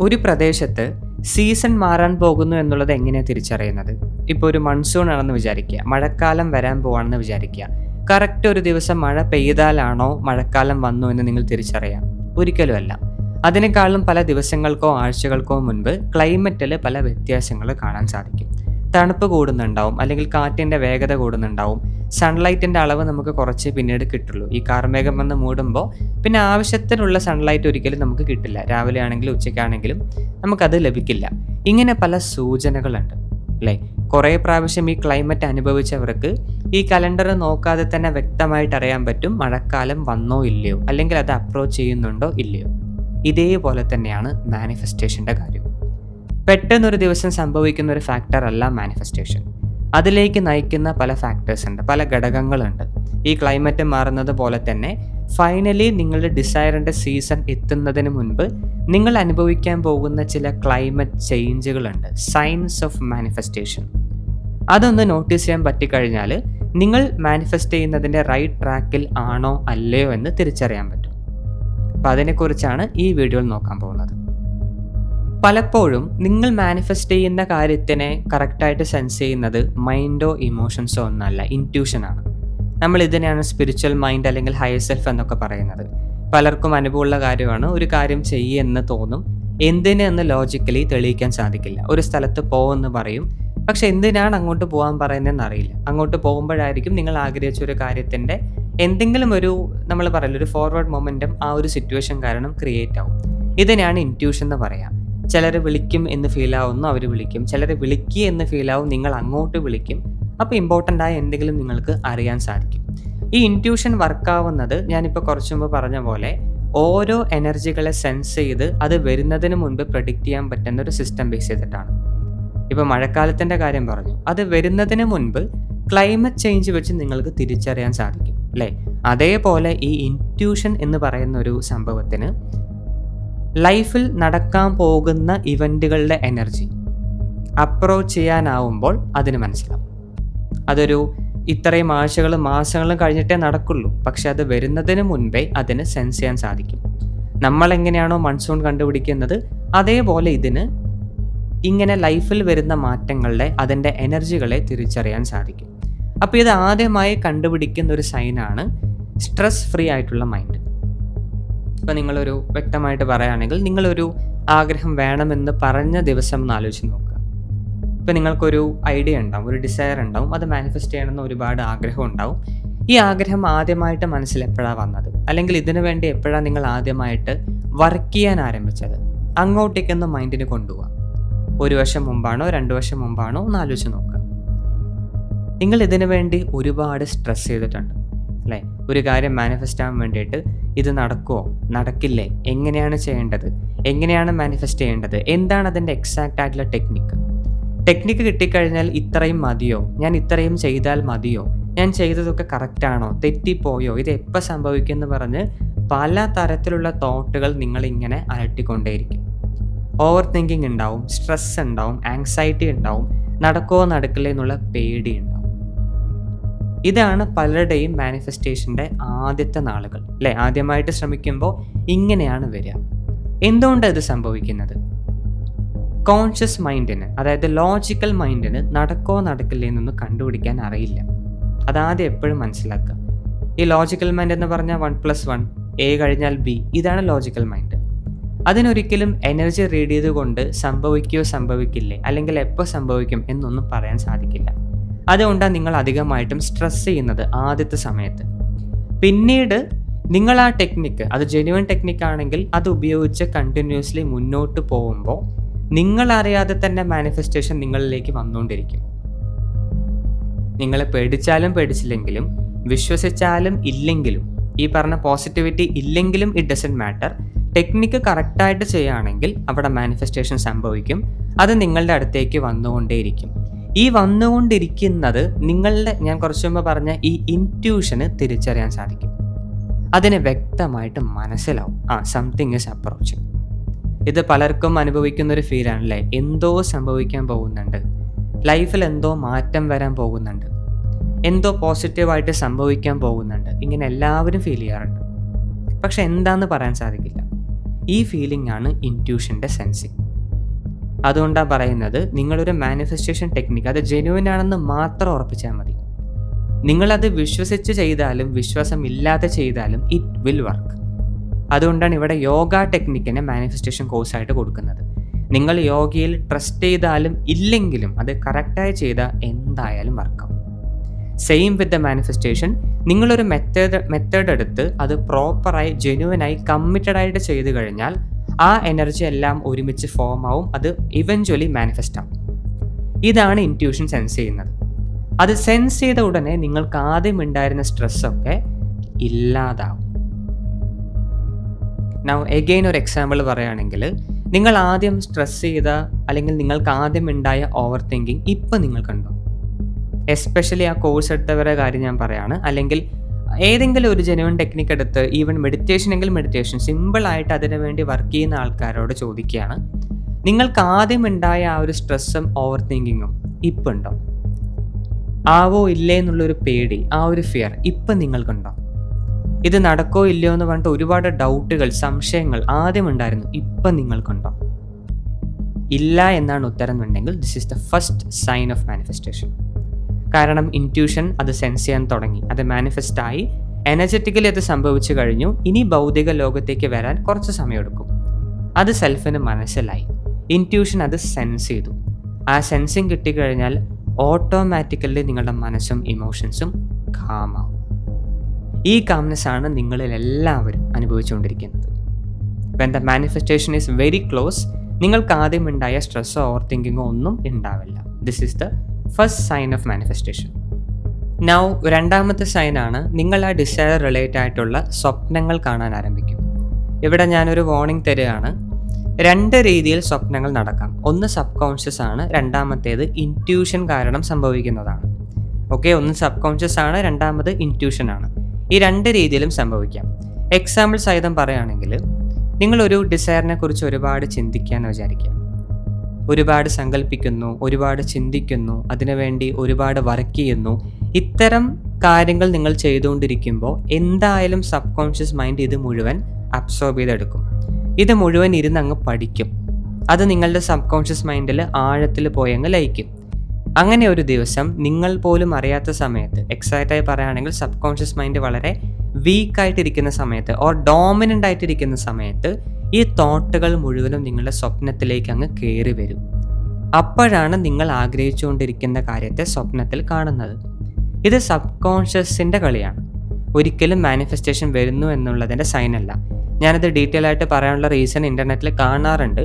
ഒരു പ്രദേശത്ത് സീസൺ മാറാൻ പോകുന്നു എന്നുള്ളത് എങ്ങനെയാണ് തിരിച്ചറിയുന്നത്? ഇപ്പോൾ ഒരു മൺസൂൺ ആണെന്ന് വിചാരിക്കുക മഴക്കാലം വരാൻ പോവാണെന്ന് വിചാരിക്കുക കറക്റ്റ് ഒരു ദിവസം മഴ പെയ്താലാണോ മഴക്കാലം വന്നു എന്ന് നിങ്ങൾ തിരിച്ചറിയാം? ഒരിക്കലും അല്ല. അതിനേക്കാളും പല ദിവസങ്ങൾക്കോ ആഴ്ചകൾക്കോ മുൻപ് ക്ലൈമറ്റിൽ പല വ്യത്യാസങ്ങൾ കാണാൻ സാധിക്കും. തണുപ്പ് കൂടുന്നുണ്ടാവും അല്ലെങ്കിൽ കാറ്റിന്റെ വേഗത കൂടുന്നുണ്ടാവും. സൺലൈറ്റിന്റെ അളവ് നമുക്ക് കുറച്ച് പിന്നീട് കിട്ടുള്ളൂ. ഈ കാർമേഘം വന്ന് മൂടുമ്പോൾ പിന്നെ ആവശ്യത്തിനുള്ള സൺലൈറ്റ് ഒരിക്കലും നമുക്ക് കിട്ടില്ല. രാവിലെ ആണെങ്കിലും ഉച്ചയ്ക്കാണെങ്കിലും നമുക്കത് ലഭിക്കില്ല. ഇങ്ങനെ പല സൂചനകളുണ്ട് അല്ലേ? കുറേ പ്രാവശ്യം ഈ ക്ലൈമറ്റ് അനുഭവിച്ചവർക്ക് ഈ കലണ്ടർ നോക്കാതെ തന്നെ വ്യക്തമായിട്ട് അറിയാൻ പറ്റും മഴക്കാലം വന്നോ ഇല്ലയോ? അല്ലെങ്കിൽ അത് അപ്രോച്ച് ചെയ്യുന്നുണ്ടോ ഇല്ലയോ? ഇതേപോലെ തന്നെയാണ് മാനിഫെസ്റ്റേഷന്റെ കാര്യം. പെട്ടെന്നൊരു ദിവസം സംഭവിക്കുന്ന ഒരു ഫാക്ടർ അല്ല മാനിഫെസ്റ്റേഷൻ. അതിലേക്ക് നയിക്കുന്ന പല ഫാക്ടേഴ്സ് ഉണ്ട് പല ഘടകങ്ങളുണ്ട്. ഈ ക്ലൈമറ്റ് മാറുന്നത് പോലെ തന്നെ ഫൈനലി നിങ്ങളുടെ ഡിസൈറിന്റെ സീസൺ എത്തുന്നതിന് മുൻപ് നിങ്ങൾ അനുഭവിക്കാൻ പോകുന്ന ചില ക്ലൈമറ്റ് ചേഞ്ചുകളുണ്ട് സൈൻസ് ഓഫ് മാനിഫെസ്റ്റേഷൻ അതൊന്ന് നോട്ടീസ് ചെയ്യാൻ പറ്റിക്കഴിഞ്ഞാൽ നിങ്ങൾ മാനിഫെസ്റ്റ് ചെയ്യുന്നതിന്റെ റൈറ്റ് ട്രാക്കിൽ ആണോ അല്ലയോ എന്ന് തിരിച്ചറിയാൻ പറ്റും. അപ്പം അതിനെക്കുറിച്ചാണ് ഈ വീഡിയോയിൽ നോക്കാൻ പോകുന്നത്. പലപ്പോഴും നിങ്ങൾ മാനിഫെസ്റ്റ് ചെയ്യുന്ന കാര്യത്തിനെ കറക്റ്റായിട്ട് സെൻസ് ചെയ്യുന്നത് മൈൻഡോ ഇമോഷൻസോ ഒന്നല്ല ഇന്റ്യൂഷനാണ് നമ്മൾ ഇതിനെയാണ് സ്പിരിച്വൽ മൈൻഡ് അല്ലെങ്കിൽ ഹയർ സെൽഫ് എന്നൊക്കെ പറയുന്നത്. പലർക്കും അനുഭവമുള്ള കാര്യമാണ് ഒരു കാര്യം ചെയ്യുമെന്ന് തോന്നും. എന്തിനെന്ന് ലോജിക്കലി തെളിയിക്കാൻ സാധിക്കില്ല. ഒരു സ്ഥലത്ത് പോകുമെന്ന് പറയും. പക്ഷെ എന്തിനാണ് അങ്ങോട്ട് പോകാൻ പറയുന്നതെന്ന് അറിയില്ല. അങ്ങോട്ട് പോകുമ്പോഴായിരിക്കും നിങ്ങൾ ആഗ്രഹിച്ച ഒരു കാര്യത്തിന്റെ എന്തെങ്കിലും ഒരു നമ്മൾ പറയില്ല ഒരു ഫോർവേഡ് മൊമെന്റം ആ ഒരു സിറ്റുവേഷൻ കാരണം ക്രിയേറ്റ് ആവും. ഇതിനെയാണ് ഇന്റ്യൂഷൻ എന്ന് പറയാം. ചിലർ വിളിക്കും എന്ന് ഫീൽ ആവുന്നു അവർ വിളിക്കും. ചിലർ വിളിക്കുക എന്ന് ഫീൽ ആവും നിങ്ങൾ അങ്ങോട്ട് വിളിക്കും. അപ്പോൾ ഇമ്പോർട്ടന്റ് ആയ എന്തെങ്കിലും നിങ്ങൾക്ക് അറിയാൻ സാധിക്കും. ഈ ഇന്റ്യൂഷൻ വർക്കാവുന്നത് ഞാനിപ്പോൾ കുറച്ച് മുമ്പ് പറഞ്ഞ പോലെ ഓരോ എനർജികളെ സെൻസ് ചെയ്ത് അത് വരുന്നതിന് മുൻപ് പ്രഡിക്റ്റ് ചെയ്യാൻ പറ്റുന്ന ഒരു സിസ്റ്റം ബേസ് ചെയ്തിട്ടാണ്. ഇപ്പോൾ മഴക്കാലത്തിന്റെ കാര്യം പറഞ്ഞു. അത് വരുന്നതിന് മുൻപ് ക്ലൈമറ്റ് ചേഞ്ച് വെച്ച് നിങ്ങൾക്ക് തിരിച്ചറിയാൻ സാധിക്കും അല്ലേ? അതേപോലെ ഈ ഇന്റ്യൂഷൻ എന്ന് പറയുന്ന ഒരു സംഭവത്തിന് ലൈഫിൽ നടക്കാൻ പോകുന്ന ഇവന്റുകളുടെ എനർജി അപ്രോച്ച് ചെയ്യാനാവുമ്പോൾ അതിന് മനസ്സിലാവും. അതൊരു ഇത്രയും ആഴ്ചകളും മാസങ്ങളും കഴിഞ്ഞിട്ടേ നടക്കുള്ളൂ. പക്ഷെ അത് വരുന്നതിന് മുൻപേ അതിന് സെൻസ് ചെയ്യാൻ സാധിക്കും. നമ്മൾ എങ്ങനെയാണോ മൺസൂൺ കണ്ടുപിടിക്കുന്നത് അതേപോലെ ഇതിന് ഇങ്ങനെ ലൈഫിൽ വരുന്ന മാറ്റങ്ങളുടെ അതിന്റെ എനർജികളെ തിരിച്ചറിയാൻ സാധിക്കും. അപ്പോൾ ഇത് ആദ്യമായി കണ്ടുപിടിക്കുന്ന ഒരു സൈനാണ് സ്ട്രെസ് ഫ്രീ ആയിട്ടുള്ള മൈൻഡ് ഇപ്പം നിങ്ങളൊരു വ്യക്തമായിട്ട് പറയുകയാണെങ്കിൽ നിങ്ങളൊരു ആഗ്രഹം വേണമെന്ന് പറഞ്ഞ ദിവസം ഒന്ന് ആലോചിച്ച് നോക്കുക. ഇപ്പം നിങ്ങൾക്കൊരു ഐഡിയ ഉണ്ടാവും ഒരു ഡിസയർ ഉണ്ടാവും അത് മാനിഫെസ്റ്റ് ചെയ്യണമെന്ന് ഒരുപാട് ആഗ്രഹം ഉണ്ടാവും. ഈ ആഗ്രഹം ആദ്യമായിട്ട് മനസ്സിൽ എപ്പോഴാണ് വന്നത്? അല്ലെങ്കിൽ ഇതിനു വേണ്ടി എപ്പോഴാണ് നിങ്ങൾ ആദ്യമായിട്ട് വർക്ക് ചെയ്യാൻ ആരംഭിച്ചത്? അങ്ങോട്ടേക്കൊന്ന് മൈൻഡിന് കൊണ്ടുപോകാം ഒരു വർഷം മുമ്പാണോ രണ്ട് വർഷം മുമ്പാണോ ഒന്ന് ആലോചിച്ച് നോക്കുക. നിങ്ങൾ ഇതിനു വേണ്ടി ഒരുപാട് സ്ട്രെസ് ചെയ്തിട്ടുണ്ട്. അല്ലേ? ഒരു കാര്യം മാനിഫെസ്റ്റ് ആവാൻ വേണ്ടിയിട്ട് ഇത് നടക്കുമോ നടക്കില്ലേ? എങ്ങനെയാണ് ചെയ്യേണ്ടത്? എങ്ങനെയാണ് മാനിഫെസ്റ്റ് ചെയ്യേണ്ടത്? എന്താണ് അതിന്റെ എക്സാക്റ്റ് ആയിട്ടുള്ള ടെക്നിക്ക് ടെക്നിക്ക് കിട്ടിക്കഴിഞ്ഞാൽ ഇത്രയും മതിയോ? ഞാൻ ഇത്രയും ചെയ്താൽ മതിയോ? ഞാൻ ചെയ്തതൊക്കെ കറക്റ്റാണോ തെറ്റിപ്പോയോ? ഇത് എപ്പോൾ സംഭവിക്കും എന്ന് പറഞ്ഞ് പല തരത്തിലുള്ള തോട്ടുകൾ നിങ്ങളിങ്ങനെ അലട്ടിക്കൊണ്ടേയിരിക്കും. ഓവർ തിങ്കിങ് ഉണ്ടാവും സ്ട്രെസ് ഉണ്ടാവും ആങ്സൈറ്റി ഉണ്ടാവും നടക്കുമോ നടക്കില്ല എന്നുള്ള പേടി ഉണ്ടാവും ഇതാണ് പലരുടെയും മാനിഫെസ്റ്റേഷന്റെ ആദ്യത്തെ നാളുകൾ അല്ലേ? ആദ്യമായിട്ട് ശ്രമിക്കുമ്പോൾ ഇങ്ങനെയാണ് വരിക. എന്തുകൊണ്ടാണ് ഇത് സംഭവിക്കുന്നത്? കോൺഷ്യസ് മൈൻഡിന് അതായത് ലോജിക്കൽ മൈൻഡിന് നടക്കോ നടക്കില്ലേ എന്നൊന്നും കണ്ടുപിടിക്കാൻ അറിയില്ല. അതാദ്യം എപ്പോഴും മനസ്സിലാക്കുക. ഈ ലോജിക്കൽ മൈൻഡ് എന്ന് പറഞ്ഞാൽ വൺ പ്ലസ് വൺ എ കഴിഞ്ഞാൽ ബി ഇതാണ് ലോജിക്കൽ മൈൻഡ് അതിനൊരിക്കലും എനർജി റീഡ് ചെയ്തുകൊണ്ട് സംഭവിക്കുകയോ സംഭവിക്കില്ലേ അല്ലെങ്കിൽ എപ്പോൾ സംഭവിക്കും എന്നൊന്നും പറയാൻ സാധിക്കില്ല. അതുകൊണ്ടാണ് നിങ്ങൾ അധികമായിട്ടും സ്ട്രെസ് ചെയ്യുന്നത് ആദ്യത്തെ സമയത്ത്. പിന്നീട് നിങ്ങൾ ആ ടെക്നിക്ക് അത് ജെന്യുവൻ ടെക്നിക്ക് ആണെങ്കിൽ അത് ഉപയോഗിച്ച് കണ്ടിന്യൂസ്ലി മുന്നോട്ട് പോകുമ്പോൾ നിങ്ങൾ അറിയാതെ തന്നെ മാനിഫെസ്റ്റേഷൻ നിങ്ങളിലേക്ക് വന്നുകൊണ്ടിരിക്കും. നിങ്ങളെ പേടിച്ചാലും പേടിച്ചില്ലെങ്കിലും വിശ്വസിച്ചാലും ഇല്ലെങ്കിലും ഈ പറഞ്ഞ പോസിറ്റിവിറ്റി ഇല്ലെങ്കിലും ഇറ്റ് ഡസന്റ് മാറ്റർ ടെക്നിക്ക് കറക്റ്റായിട്ട് ചെയ്യുകയാണെങ്കിൽ അവിടെ മാനിഫെസ്റ്റേഷൻ സംഭവിക്കും. അത് നിങ്ങളുടെ അടുത്തേക്ക് വന്നുകൊണ്ടേയിരിക്കും. ഈ വന്നുകൊണ്ടിരിക്കുന്നത് നിങ്ങളുടെ ഞാൻ കുറച്ച് മുമ്പ് പറഞ്ഞ ഈ ഇന്റ്യൂഷന് തിരിച്ചറിയാൻ സാധിക്കും. അതിനെ വ്യക്തമായിട്ട് മനസ്സിലാവും. ആ സംതിങ് ഇസ് അപ്രോച്ചിങ് ഇത് പലർക്കും അനുഭവിക്കുന്ന ഒരു ഫീലാണ് അല്ലേ എന്തോ സംഭവിക്കാൻ പോകുന്നുണ്ട്. ലൈഫിൽ എന്തോ മാറ്റം വരാൻ പോകുന്നുണ്ട്. എന്തോ പോസിറ്റീവായിട്ട് സംഭവിക്കാൻ പോകുന്നുണ്ട്. ഇങ്ങനെ എല്ലാവരും ഫീൽ ചെയ്യാറുണ്ട്. പക്ഷെ എന്താണെന്ന് പറയാൻ സാധിക്കില്ല. ഈ ഫീലിംഗ് ആണ് ഇന്റ്യൂഷന്റെ സെൻസിങ് അതുകൊണ്ടാണ് പറയുന്നത് നിങ്ങളൊരു മാനിഫെസ്റ്റേഷൻ ടെക്നിക്ക് അത് ജെനുവിൻ ആണെന്ന് മാത്രം ഉറപ്പിച്ചാൽ മതി. നിങ്ങളത് വിശ്വസിച്ച് ചെയ്താലും വിശ്വാസമില്ലാതെ ചെയ്താലും ഇറ്റ് വിൽ വർക്ക് അതുകൊണ്ടാണ് ഇവിടെ യോഗ ടെക്നിക്കിനെ മാനിഫെസ്റ്റേഷൻ കോഴ്സായിട്ട് കൊടുക്കുന്നത്. നിങ്ങൾ യോഗയിൽ ട്രസ്റ്റ് ചെയ്താലും ഇല്ലെങ്കിലും അത് കറക്റ്റായി ചെയ്താൽ എന്തായാലും വർക്കാവും സെയിം വിത്ത് ദ മാനിഫെസ്റ്റേഷൻ നിങ്ങളൊരു മെത്തേഡ് മെത്തേഡ് എടുത്ത് അത് പ്രോപ്പറായി ജെനുവനായി കമ്മിറ്റഡായിട്ട് ചെയ്തു കഴിഞ്ഞാൽ ആ എനർജി എല്ലാം ഒരുമിച്ച് ഫോം ആവും. അത് ഇവഞ്ച്വലി മാനിഫെസ്റ്റ് ആവും. ഇതാണ് ഇന്റ്യൂഷൻ സെൻസ് ചെയ്യുന്നത്. അത് സെൻസ് ചെയ്ത ഉടനെ നിങ്ങൾക്ക് ആദ്യം ഉണ്ടായിരുന്ന സ്ട്രെസ്സൊക്കെ ഇല്ലാതാവും. നൗ എഗെയിൻ ഒരു എക്സാമ്പിൾ പറയുകയാണെങ്കിൽ നിങ്ങൾ ആദ്യം സ്ട്രെസ് ചെയ്ത അല്ലെങ്കിൽ നിങ്ങൾക്ക് ആദ്യം ഉണ്ടായ ഓവർ തിങ്കിങ് ഇപ്പം നിങ്ങൾക്കുണ്ടോ എസ്പെഷ്യലി ആ കോഴ്സ് എടുത്തവരുടെ കാര്യം ഞാൻ പറയാണ്. അല്ലെങ്കിൽ ഏതെങ്കിലും ഒരു ജെനുവൻ ടെക്നിക്ക് എടുത്ത് ഈവൻ മെഡിറ്റേഷൻ എങ്കിൽ മെഡിറ്റേഷൻ സിമ്പിളായിട്ട് അതിനു വേണ്ടി വർക്ക് ചെയ്യുന്ന ആൾക്കാരോട് ചോദിക്കുകയാണ്. നിങ്ങൾക്ക് ആദ്യം ഉണ്ടായ ആ ഒരു സ്ട്രെസ്സും ഓവർ തിങ്കിങ്ങും ഇപ്പം ഉണ്ടോ? ആവോ ഇല്ലേ എന്നുള്ളൊരു പേടി ആ ഒരു ഫിയർ ഇപ്പം നിങ്ങൾക്കുണ്ടോ? ഇത് നടക്കോ ഇല്ലയോ എന്ന് പറഞ്ഞിട്ട് ഒരുപാട് ഡൗട്ടുകൾ സംശയങ്ങൾ ആദ്യം ഉണ്ടായിരുന്നു ഇപ്പം നിങ്ങൾക്കുണ്ടോ? ഇല്ല എന്നാണ് ഉത്തരം എന്നുണ്ടെങ്കിൽ this is the first sign of manifestation കാരണം ഇന്റ്യൂഷൻ അത് സെൻസ് ചെയ്യാൻ തുടങ്ങി. അത് മാനിഫെസ്റ്റായി എനർജറ്റിക്കലി അത് സംഭവിച്ചു കഴിഞ്ഞു. ഇനി ഭൗതിക ലോകത്തേക്ക് വരാൻ കുറച്ച് സമയമെടുക്കും. അത് സെൽഫിന് മനസ്സിലായി. ഇന്റ്യൂഷൻ അത് സെൻസ് ചെയ്തു. ആ സെൻസിങ് കിട്ടിക്കഴിഞ്ഞാൽ ഓട്ടോമാറ്റിക്കലി നിങ്ങളുടെ മനസ്സും ഇമോഷൻസും കാമാവും ഈ കാംനെസ് ആണ് നിങ്ങളിൽ എല്ലാവരും അനുഭവിച്ചുകൊണ്ടിരിക്കുന്നത്. When the manifestation is very close നിങ്ങൾക്ക് ആദ്യം ഉണ്ടായ സ്ട്രെസ്സോ ഓവർ തിങ്കിങ്ങോ ഒന്നും ഉണ്ടാവില്ല. This is the first sign of manifestation now രണ്ടാമത്തെ സൈനാണ് നിങ്ങൾ ആ ഡിസയർ റിലേറ്റ് ആയിട്ടുള്ള സ്വപ്നങ്ങൾ കാണാൻ ആരംഭിക്കും. ഇവിടെ ഞാനൊരു വാർണിംഗ് തരികയാണ്. രണ്ട് രീതിയിൽ സ്വപ്നങ്ങൾ നടക്കാം. ഒന്ന് സബ് കോൺഷ്യസ് ആണ് രണ്ടാമത്തേത് ഇന്റ്യൂഷൻ കാരണം സംഭവിക്കുന്നതാണ്. ഓക്കെ ഒന്ന് സബ് കോൺഷ്യസ് ആണ് രണ്ടാമത് ഇന്റ്യൂഷൻ ആണ്. ഈ രണ്ട് രീതിയിലും സംഭവിക്കാം. എക്സാമ്പിൾ സഹിതം പറയുകയാണെങ്കിൽ നിങ്ങളൊരു ഡിസയറിനെ കുറിച്ച് ഒരുപാട് ചിന്തിക്കാമെന്ന് വിചാരിക്കാം ഒരുപാട് സങ്കല്പിക്കുന്നു ഒരുപാട് ചിന്തിക്കുന്നു അതിനുവേണ്ടി ഒരുപാട് വർക്ക് ചെയ്യുന്നു ഇത്തരം കാര്യങ്ങൾ നിങ്ങൾ ചെയ്തുകൊണ്ടിരിക്കുമ്പോൾ എന്തായാലും സബ് കോൺഷ്യസ് മൈൻഡ് ഇത് മുഴുവൻ അബ്സോർബ് ചെയ്തെടുക്കും. ഇത് മുഴുവൻ ഇരുന്ന് അങ്ങ് പഠിക്കും. അത് നിങ്ങളുടെ സബ് കോൺഷ്യസ് മൈൻഡിൽ ആഴത്തിൽ പോയി അങ്ങ് ലയിക്കും. അങ്ങനെ ഒരു ദിവസം നിങ്ങൾ പോലും അറിയാത്ത സമയത്ത് എക്സൈറ്റായി പറയുകയാണെങ്കിൽ സബ് കോൺഷ്യസ് മൈൻഡ് വളരെ വീക്കായിട്ടിരിക്കുന്ന സമയത്ത് ഓർ ഡോമിനന്റ് ആയിട്ടിരിക്കുന്ന സമയത്ത് ഈ തോട്ടുകൾ മുഴുവനും നിങ്ങളുടെ സ്വപ്നത്തിലേക്ക് അങ്ങ് കയറി വരും. അപ്പോഴാണ് നിങ്ങൾ ആഗ്രഹിച്ചുകൊണ്ടിരിക്കുന്ന കാര്യത്തെ സ്വപ്നത്തിൽ കാണുന്നത്. ഇത് സബ് കോൺഷ്യസിന്റെ കളിയാണ്. ഒരിക്കലും മാനിഫെസ്റ്റേഷൻ വരുന്നു എന്നുള്ളതിന്റെ സൈനല്ല. ഞാനത് ഡീറ്റെയിൽ ആയിട്ട് പറയാനുള്ള റീസൺ ഇന്റർനെറ്റിൽ കാണാറുണ്ട്.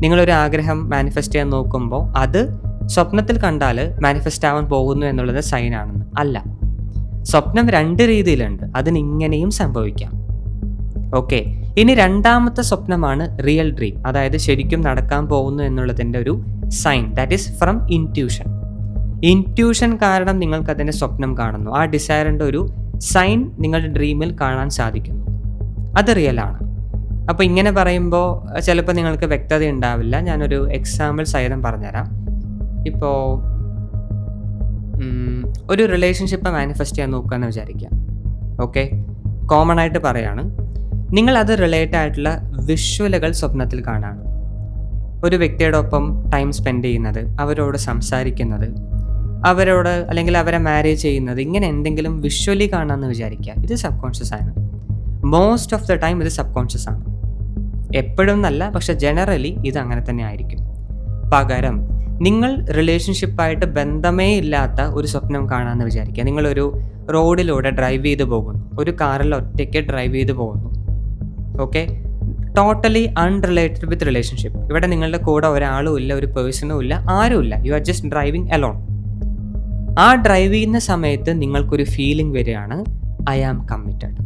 നിങ്ങളൊരു ആഗ്രഹം മാനിഫെസ്റ്റ് ചെയ്യാൻ നോക്കുമ്പോൾ അത് സ്വപ്നത്തിൽ കണ്ടാൽ മാനിഫെസ്റ്റ് ആവാൻ പോകുന്നു എന്നുള്ളത് സൈനാണെന്ന്. അല്ല. സ്വപ്നം രണ്ട് രീതിയിലുണ്ട്. അതിന് ഇങ്ങനെയും സംഭവിക്കാം. ഓക്കെ. ഇനി രണ്ടാമത്തെ സ്വപ്നമാണ് റിയൽ ഡ്രീം അതായത് ശരിക്കും നടക്കാൻ പോകുന്നു എന്നുള്ളതിന്റെ ഒരു sign that is from intuition intuition കാരണം നിങ്ങൾക്ക് അതിന്റെ സ്വപ്നം കാണുന്നു. ആ ഡിസയറിന്റെ ഒരു സൈൻ നിങ്ങളുടെ ഡ്രീമിൽ കാണാൻ സാധിക്കുന്നു. അത് റിയലാണ് അപ്പോൾ ഇങ്ങനെ പറയുമ്പോൾ ചിലപ്പോൾ നിങ്ങൾക്ക് വ്യക്തത ഉണ്ടാവില്ല. ഞാനൊരു എക്സാമ്പിൾ സഹിതം പറഞ്ഞുതരാം. ഇപ്പോൾ ഒരു റിലേഷൻഷിപ്പ് മാനിഫെസ്റ്റ് ചെയ്യാൻ നോക്കുകയെന്ന് വിചാരിക്കാം ഓക്കെ കോമൺ ആയിട്ട് പറയാണ്. നിങ്ങൾ അത് റിലേറ്റ് ആയിട്ടുള്ള വിഷ്വലുകൾ സ്വപ്നത്തിൽ കാണാണ്. ഒരു വ്യക്തിയുടെ ഒപ്പം ടൈം സ്പെൻഡ് ചെയ്യുന്നത് അവരോട് സംസാരിക്കുന്നത് അവരോട് അല്ലെങ്കിൽ അവരെ മാരേജ് ചെയ്യുന്നത് ഇങ്ങനെ എന്തെങ്കിലും വിഷ്വലി കാണാമെന്ന് വിചാരിക്കുക ഇത് സബ് കോൺഷ്യസ് ആണ്. മോസ്റ്റ് ഓഫ് ദ ടൈം ഇത് സബ് കോൺഷ്യസ് ആണ്. എപ്പോഴും എന്നല്ല പക്ഷെ ജനറലി ഇത് അങ്ങനെ തന്നെ ആയിരിക്കും. പകരം നിങ്ങൾ റിലേഷൻഷിപ്പായിട്ട് ബന്ധമേ ഇല്ലാത്ത ഒരു സ്വപ്നം കാണാമെന്ന് വിചാരിക്കുക. നിങ്ങളൊരു റോഡിലൂടെ ഡ്രൈവ് ചെയ്ത് പോകുന്നു. ഒരു കാറിൽ ഒറ്റയ്ക്ക് ഡ്രൈവ് ചെയ്ത് പോകുന്നു. Okay totally unrelated with relationship ഇവിടെ നിങ്ങളുടെ കൂടെ ഒരാളും ഇല്ല ഒരു പേഴ്സണും ഇല്ല ആരും ഇല്ല. You are just driving alone ആ ഡ്രൈവ് ചെയ്യുന്ന സമയത്ത് നിങ്ങൾക്കൊരു ഫീലിംഗ് വരികയാണ് ഐ ആം കമ്മിറ്റഡ്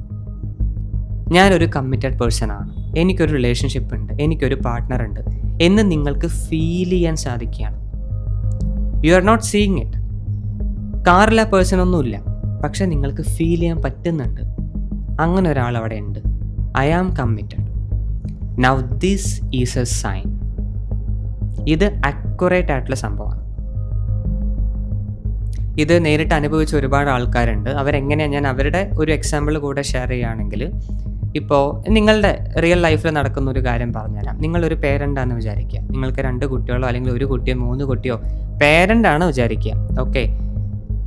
ഞാനൊരു കമ്മിറ്റഡ് പേഴ്സൺ ആണ്. എനിക്കൊരു റിലേഷൻഷിപ്പ് ഉണ്ട് എനിക്കൊരു പാർട്ട്ണർ ഉണ്ട് എന്ന് നിങ്ങൾക്ക് ഫീൽ ചെയ്യാൻ സാധിക്കുകയാണ്. You are not seeing it കാറിലെ പേഴ്സൺ ഒന്നുമില്ല പക്ഷെ നിങ്ങൾക്ക് ഫീൽ ചെയ്യാൻ പറ്റുന്നുണ്ട്. അങ്ങനെ ഒരാൾ അവിടെ ഉണ്ട്. I am committed now this is a sign ഇത് അക്യുറേറ്റ് ആയിട്ടുള്ള സംഭവമാണ്. ഇത് നേരിട്ട് അനുഭവിച്ച ഒരുപാട് ആൾക്കാരുണ്ട്. അവരെങ്ങനെയാണ് ഞാൻ അവരുടെ ഒരു എക്സാമ്പിൾ കൂടെ ഷെയർ ചെയ്യുകയാണെങ്കിൽ ഇപ്പോൾ നിങ്ങളുടെ റിയൽ ലൈഫിൽ നടക്കുന്ന ഒരു കാര്യം പറഞ്ഞുതരാം. നിങ്ങളൊരു പേരന്റാന്ന് വിചാരിക്കുക. നിങ്ങൾക്ക് രണ്ട് കുട്ടികളോ അല്ലെങ്കിൽ ഒരു കുട്ടിയോ മൂന്ന് കുട്ടിയോ പേരന്റാണ് വിചാരിക്കുക. ഓക്കെ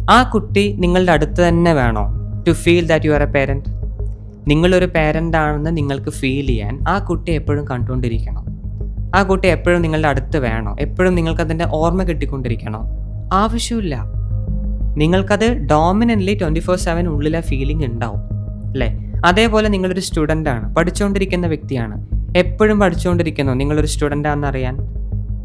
ആ കുട്ടി നിങ്ങളുടെ അടുത്ത് തന്നെ വേണോ? To feel that you are a parent നിങ്ങളൊരു പേരന്റ് ആണെന്ന് നിങ്ങൾക്ക് ഫീൽ ചെയ്യാൻ ആ കുട്ടി എപ്പോഴും കണ്ടുകൊണ്ടിരിക്കണം. ആ കുട്ടി എപ്പോഴും നിങ്ങളുടെ അടുത്ത് വേണോ. എപ്പോഴും നിങ്ങൾക്കതിന്റെ ഓർമ്മ കിട്ടിക്കൊണ്ടിരിക്കണോ. ആവശ്യമില്ല. നിങ്ങൾക്കത് ഡോമിനന്റ്ലി ട്വന്റി ഫോർ സെവൻ ഉള്ളിലെ ഫീലിംഗ് ഉണ്ടാവും. അല്ലേ? അതേപോലെ നിങ്ങളൊരു ആണ്. പഠിച്ചുകൊണ്ടിരിക്കുന്ന വ്യക്തിയാണ്. എപ്പോഴും പഠിച്ചുകൊണ്ടിരിക്കുന്നു നിങ്ങളൊരു സ്റ്റുഡന്റ് ആണെന്ന് അറിയാൻ.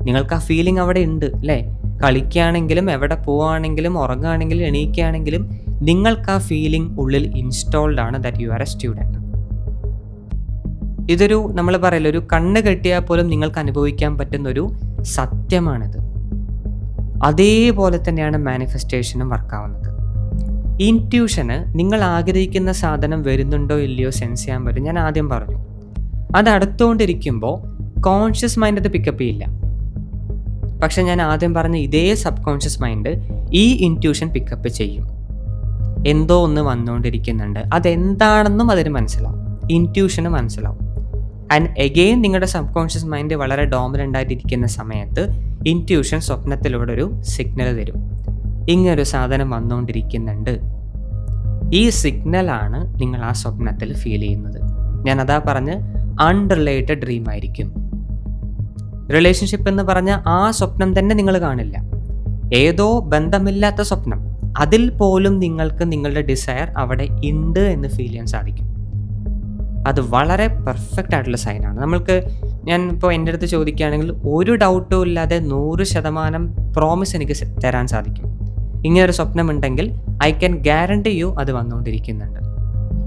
നിങ്ങൾക്ക് ആ ഫീലിംഗ് അവിടെ ഉണ്ട്. അല്ലേ? കളിക്കുകയാണെങ്കിലും എവിടെ പോവുകയാണെങ്കിലും ഉറങ്ങുകയാണെങ്കിലും എണീക്കുകയാണെങ്കിലും നിങ്ങൾക്ക് ആ ഫീലിംഗ് ഉള്ളിൽ ഇൻസ്റ്റാൾഡ് ആണ് that you are a student ഇതൊരു നമ്മൾ പറയല്ലോ ഒരു കണ്ണ് കെട്ടിയാൽ പോലും നിങ്ങൾക്ക് അനുഭവിക്കാൻ പറ്റുന്ന ഒരു സത്യമാണിത്. അതേപോലെ തന്നെയാണ് മാനിഫെസ്റ്റേഷനും വർക്കാവുന്നത് ഇന്റ്യൂഷന് നിങ്ങൾ ആഗ്രഹിക്കുന്ന സാധനം വരുന്നുണ്ടോ ഇല്ലയോ സെൻസ് ചെയ്യാൻ പറ്റും. ഞാൻ ആദ്യം പറഞ്ഞു. അത് അടുത്തുകൊണ്ടിരിക്കുമ്പോൾ കോൺഷ്യസ് മൈൻഡ് അത് പിക്കപ്പ് ചെയ്യില്ല. പക്ഷെ ഞാൻ ആദ്യം പറഞ്ഞ ഇതേ സബ് കോൺഷ്യസ് മൈൻഡ് ഈ ഇന്റ്യൂഷൻ പിക്കപ്പ് ചെയ്യും. എന്തോ ഒന്ന് വന്നുകൊണ്ടിരിക്കുന്നുണ്ട്. അതെന്താണെന്നും അതിന് മനസ്സിലാവും. ഇന്റ്യൂഷന് മനസ്സിലാവും. ആൻഡ് എഗെയിൻ നിങ്ങളുടെ സബ് കോൺഷ്യസ് മൈൻഡ് വളരെ ഡോമിനന്റ് ആയിട്ടിരിക്കുന്ന സമയത്ത് ഇന്റ്യൂഷൻ സ്വപ്നത്തിലൂടെ ഒരു സിഗ്നൽ തരും. ഇങ്ങനൊരു സാധനം വന്നുകൊണ്ടിരിക്കുന്നുണ്ട്. ഈ സിഗ്നലാണ് നിങ്ങൾ ആ സ്വപ്നത്തിൽ ഫീൽ ചെയ്യുന്നത്. ഞാൻ അതാ പറഞ്ഞ് അൺറിലേറ്റഡ് ഡ്രീം ആയിരിക്കും. റിലേഷൻഷിപ്പ് എന്ന് പറഞ്ഞ ആ സ്വപ്നം തന്നെ നിങ്ങൾ കാണില്ല. ഏതോ ബന്ധമില്ലാത്ത സ്വപ്നം. അതിൽ പോലും നിങ്ങൾക്ക് നിങ്ങളുടെ ഡിസയർ അവിടെ ഉണ്ട് എന്ന് ഫീൽ ചെയ്യാൻ സാധിക്കും. അത് വളരെ പെർഫെക്റ്റ് ആയിട്ടുള്ള സൈനാണ് നമ്മൾക്ക് ഞാൻ ഇപ്പോൾ എന്റെ അടുത്ത് ചോദിക്കുകയാണെങ്കിൽ ഒരു ഡൗട്ടും ഇല്ലാതെ നൂറ് ശതമാനം പ്രോമിസ് എനിക്ക് തരാൻ സാധിക്കും. ഇങ്ങനൊരു സ്വപ്നമുണ്ടെങ്കിൽ ഐ ക്യാൻ ഗ്യാരണ്ടി യു അത് വന്നുകൊണ്ടിരിക്കുന്നുണ്ട്.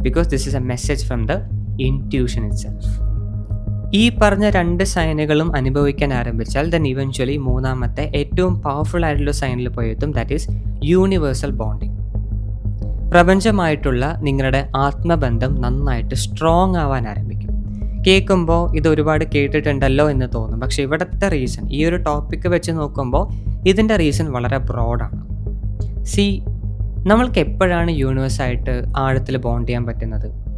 Because this is a message from the intuition itself ഈ പറഞ്ഞ രണ്ട് സൈനുകളും അനുഭവിക്കാൻ ആരംഭിച്ചാൽ ദെൻ ഇവൻച്വലി മൂന്നാമത്തെ ഏറ്റവും പവർഫുൾ ആയിട്ടുള്ള സൈനിൽ പോയെത്തും ദാറ്റ് ഈസ് യൂണിവേഴ്സൽ ബോണ്ടിങ് പ്രപഞ്ചമായിട്ടുള്ള നിങ്ങളുടെ ആത്മബന്ധം നന്നായിട്ട് സ്ട്രോങ് ആവാൻ ആരംഭിക്കും. കേൾക്കുമ്പോൾ ഇത് ഒരുപാട് കേട്ടിട്ടുണ്ടല്ലോ എന്ന് തോന്നും. പക്ഷേ ഇവിടുത്തെ റീസൺ ഈ ഒരു ടോപ്പിക്ക് വെച്ച് നോക്കുമ്പോൾ ഇതിന്റെ റീസൺ വളരെ ബ്രോഡാണ് സി നമ്മൾക്ക് എപ്പോഴാണ് യൂണിവേഴ്സായിട്ട് ആഴത്തിൽ ബോണ്ട് ചെയ്യാൻ പറ്റുന്നത്?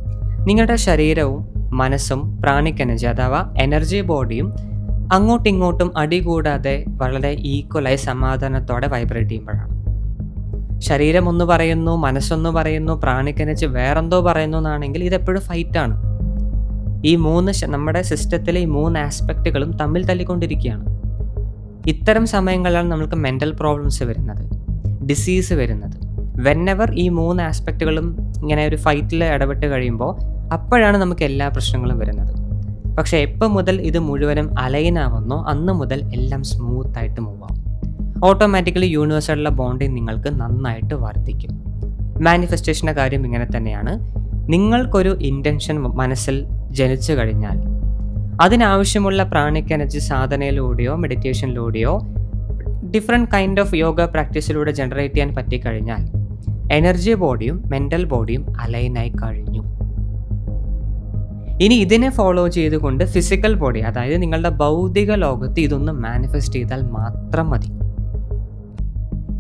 നിങ്ങളുടെ ശരീരവും മനസ്സും പ്രാണിക് എനർജി അഥവാ എനർജി ബോഡിയും അങ്ങോട്ടും ഇങ്ങോട്ടും അടികൂടാതെ വളരെ ഈക്വലായി സമാധാനത്തോടെ വൈബ്രേറ്റ് ചെയ്യുമ്പോഴാണ്. ശരീരം ഒന്ന് പറയുന്നു മനസ്സൊന്ന് പറയുന്നു പ്രാണിക് എനർജി വേറെന്തോ പറയുന്നു എന്നാണെങ്കിൽ ഇതെപ്പോഴും ഫൈറ്റാണ് ഈ മൂന്ന് നമ്മുടെ സിസ്റ്റത്തിലെ ഈ മൂന്ന് ആസ്പെക്റ്റുകളും തമ്മിൽ തല്ലിക്കൊണ്ടിരിക്കുകയാണ്. ഇത്തരം സമയങ്ങളിലാണ് നമുക്ക് മെന്റൽ പ്രോബ്ലംസ് വരുന്നത് ഡിസീസ് വരുന്നത്. വെന്നെവർ ഈ മൂന്ന് ആസ്പെക്റ്റുകളും ഇങ്ങനെ ഒരു ഫൈറ്റിൽ ഇടപെട്ട് കഴിയുമ്പോൾ അപ്പോഴാണ് നമുക്ക് എല്ലാ പ്രശ്നങ്ങളും വരുന്നത്. പക്ഷേ എപ്പോൾ മുതൽ ഇത് മുഴുവനും അലൈനാവുന്നോ അന്ന് മുതൽ എല്ലാം സ്മൂത്തായിട്ട് മൂവ് ആവും. ഓട്ടോമാറ്റിക്കലി യൂണിവേഴ്സായിട്ടുള്ള ബോണ്ടിങ് നിങ്ങൾക്ക് നന്നായിട്ട് വർദ്ധിക്കും. മാനിഫെസ്റ്റേഷന്റെ കാര്യം ഇങ്ങനെ തന്നെയാണ്. നിങ്ങൾക്കൊരു ഇന്റൻഷൻ മനസ്സിൽ ജനിച്ചു കഴിഞ്ഞാൽ അതിനാവശ്യമുള്ള പ്രാണിക് എനർജി സാധനയിലൂടെയോ മെഡിറ്റേഷനിലൂടെയോ ഡിഫറെന്റ് കൈൻഡ് ഓഫ് യോഗ പ്രാക്ടീസിലൂടെ ജനറേറ്റ് ചെയ്യാൻ പറ്റിക്കഴിഞ്ഞാൽ എനർജി ബോഡിയും മെന്റൽ ബോഡിയും അലൈനായി കഴിഞ്ഞു. ഇനി ഇതിനെ ഫോളോ ചെയ്തുകൊണ്ട് ഫിസിക്കൽ ബോഡി അതായത് നിങ്ങളുടെ ഭൗതിക ലോകത്ത് ഇതൊന്ന് മാനിഫെസ്റ്റ് ചെയ്താൽ മാത്രം മതി.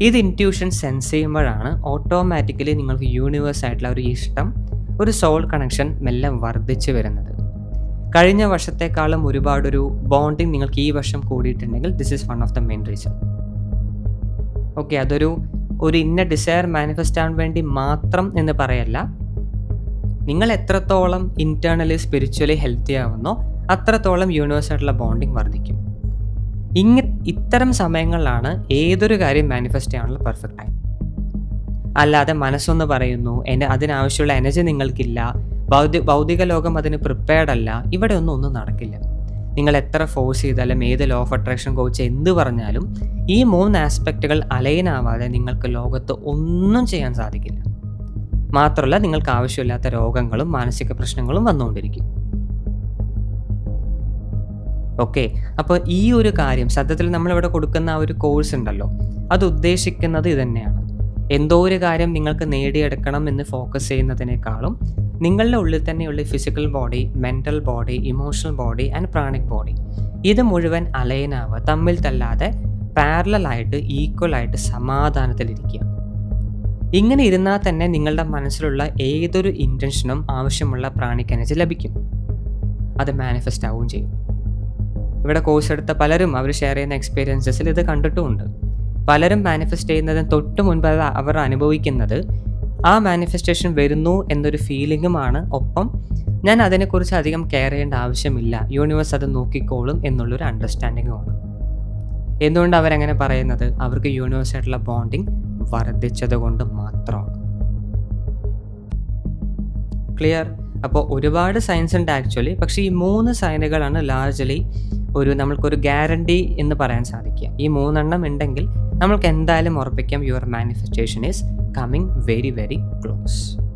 ഇത് ഇന്റ്യൂഷൻ സെൻസ് ചെയ്യുമ്പോഴാണ് ഓട്ടോമാറ്റിക്കലി നിങ്ങൾക്ക് യൂണിവേഴ്സായിട്ടുള്ള ഒരു ഇഷ്ടം ഒരു സോൾ കണക്ഷൻ മെല്ലെ വർദ്ധിച്ചു വരുന്നത്. കഴിഞ്ഞ വർഷത്തെക്കാളും ഒരുപാടൊരു ബോണ്ടിങ് നിങ്ങൾക്ക് ഈ വർഷം കൂടിയിട്ടുണ്ടെങ്കിൽ this is one of the main reason okay അതൊരു ഒരു ഇന്ന ഡിസയർ മാനിഫെസ്റ്റ് ആവാൻ വേണ്ടി മാത്രം എന്ന് പറയല്ല. നിങ്ങൾ എത്രത്തോളം ഇന്റേർണലി സ്പിരിച്വലി ഹെൽത്തി ആവുന്നോ അത്രത്തോളം യൂണിവേഴ്സായിട്ടുള്ള ബോണ്ടിങ് വർദ്ധിക്കും. ഇങ്ങ ഇത്തരം സമയങ്ങളിലാണ് ഏതൊരു കാര്യം മാനിഫെസ്റ്റ് ചെയ്യാനുള്ള പെർഫെക്റ്റ് ടൈം അല്ലാതെ മനസ്സൊന്ന് പറയുന്നു എന്നെ അതിനാവശ്യമുള്ള എനർജി നിങ്ങൾക്കില്ല. ഭൗതി ഭൗതിക ലോകം അതിന് പ്രിപ്പയർഡ് അല്ല. ഇവിടെ ഒന്നും ഒന്നും നടക്കില്ല. നിങ്ങൾ എത്ര ഫോഴ്സ് ചെയ്താലും ഏത് ലോ ഓഫ് അട്രാക്ഷൻ കോച്ച് എന്ത് പറഞ്ഞാലും ഈ മൂന്ന് ആസ്പെക്റ്റുകൾ അലൈൻ ആവാതെ നിങ്ങൾക്ക് ലോകത്ത് ഒന്നും ചെയ്യാൻ സാധിക്കില്ല. മാത്രമല്ല നിങ്ങൾക്ക് ആവശ്യമില്ലാത്ത രോഗങ്ങളും മാനസിക പ്രശ്നങ്ങളും വന്നുകൊണ്ടിരിക്കും. ഓക്കെ അപ്പോൾ ഈ ഒരു കാര്യം സത്യത്തിൽ നമ്മളിവിടെ കൊടുക്കുന്ന ആ ഒരു കോഴ്സ് ഉണ്ടല്ലോ അത് ഉദ്ദേശിക്കുന്നത് ഇതന്നെയാണ്. എന്തോ ഒരു കാര്യം നിങ്ങൾക്ക് നേടിയെടുക്കണം എന്ന് ഫോക്കസ് ചെയ്യുന്നതിനേക്കാളും നിങ്ങളുടെ ഉള്ളിൽ തന്നെയുള്ള physical body mental body emotional body and pranic body ഇത് മുഴുവൻ അലൈനാവുക തമ്മിൽ തല്ലാതെ പാരലായിട്ട് ഈക്വലായിട്ട് സമാധാനത്തിലിരിക്കുക. ഇങ്ങനെ ഇരുന്നാൽ തന്നെ നിങ്ങളുടെ മനസ്സിലുള്ള ഏതൊരു ഇന്റൻഷനും ആവശ്യമുള്ള പ്രാണിക് എനർജി ലഭിക്കും. അത് മാനിഫെസ്റ്റ് ആവുകയും ചെയ്യും. ഇവിടെ കോഴ്സ് എടുത്ത പലരും അവർ ഷെയർ ചെയ്യുന്ന എക്സ്പീരിയൻസസിൽ ഇത് കണ്ടിട്ടുമുണ്ട്. പലരും മാനിഫെസ്റ്റ് ചെയ്യുന്നതിന് തൊട്ട് മുൻപ് അവർ അനുഭവിക്കുന്നത് ആ മാനിഫെസ്റ്റേഷൻ വരുന്നു എന്നൊരു ഫീലിംഗുമാണ് ഒപ്പം ഞാൻ അതിനെക്കുറിച്ച് അധികം കെയർ ചെയ്യേണ്ട ആവശ്യമില്ല. യൂണിവേഴ്സ് അത് നോക്കിക്കോളും എന്നുള്ളൊരു അണ്ടർസ്റ്റാൻഡിങ്ങുമാണ് എന്തുകൊണ്ട് അവരങ്ങനെ പറയുന്നത്? അവർക്ക് യൂണിവേഴ്സായിട്ടുള്ള ബോണ്ടിങ് വർദ്ധിച്ചത് കൊണ്ട് മാത്രമാണ്. ക്ലിയർ അപ്പോൾ ഒരുപാട് സയൻസ് ഉണ്ട് ആക്ച്വലി പക്ഷേ ഈ മൂന്ന് സൈനുകളാണ് ലാർജ്ലി ഒരു നമ്മൾക്കൊരു ഗ്യാരണ്ടി എന്ന് പറയാൻ സാധിക്കുക. ഈ മൂന്നെണ്ണം ഉണ്ടെങ്കിൽ നമ്മൾക്ക് എന്തായാലും ഉറപ്പിക്കാം your manifestation is coming very very close